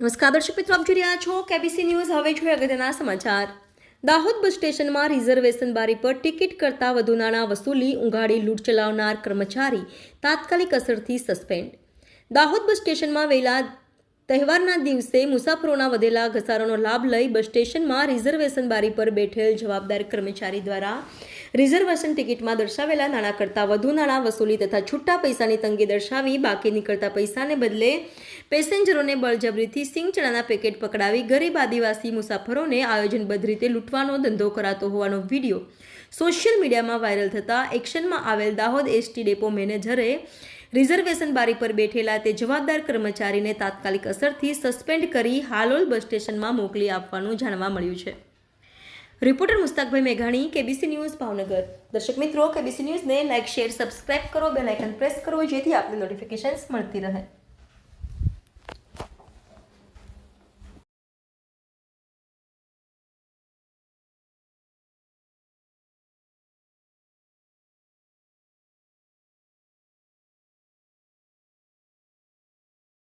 નમસ્કાર, દર્શક મિત્રો, આપ જોઈ રહ્યા છો કેબીસી ન્યૂઝ હવે જોઈએ અગત્યના સમાચાર. દાહોદ બસ સ્ટેશનમાં રિઝર્વેશન બારી પર ટિકિટ કરતાં વધુ નાણાં વસૂલી ઉઘાડી લૂંટ ચલાવનાર કર્મચારી તાત્કાલિક અસરથી સસ્પેન્ડ. દાહોદ બસ સ્ટેશનમાં વહેલા તહેવારના દિવસે મુસાફરોના વધેલા ઘસારાનો લાભ લઈ બસ સ્ટેશનમાં રિઝર્વેશન બારી પર બેઠેલ જવાબદાર કર્મચારી દ્વારા રિઝર્વેશન ટિકિટમાં દર્શાવેલા નાણાં કરતાં વધુ નાણાં વસૂલી તથા છૂટા પૈસાની તંગી દર્શાવી બાકી નીકળતા પૈસાને બદલે પેસેન્જરોને બળજબરીથી સિંગ ચણાના પેકેટ પકડાવી ગરીબ આદિવાસી મુસાફરોને આયોજનબદ્ધ રીતે લૂંટવાનો ધંધો કરાતો હોવાનો વીડિયો સોશિયલ મીડિયામાં વાયરલ થતાં એક્શનમાં આવેલ દાહોદ એસટી ડેપો મેનેજરે રિઝર્વેશન બારી પર બેઠેલા તે જવાબદાર કર્મચારીને તાત્કાલિક અસરથી સસ્પેન્ડ કરી હાલોલ બસ સ્ટેશનમાં મોકલી આપવાનું જાણવા મળ્યું છે. રિપોર્ટર મુસ્તાકભાઈ મેઘાણી, કેબીસી ન્યૂઝ, ભાવનગર. દર્શક મિત્રો, કેબીસી ન્યૂઝને લાઇક શેર સબસ્ક્રાઇબ કરો. બેલ આઇકન પ્રેસ કરો જેથી આપને નોટિફિકેશન્સ મળતી રહે.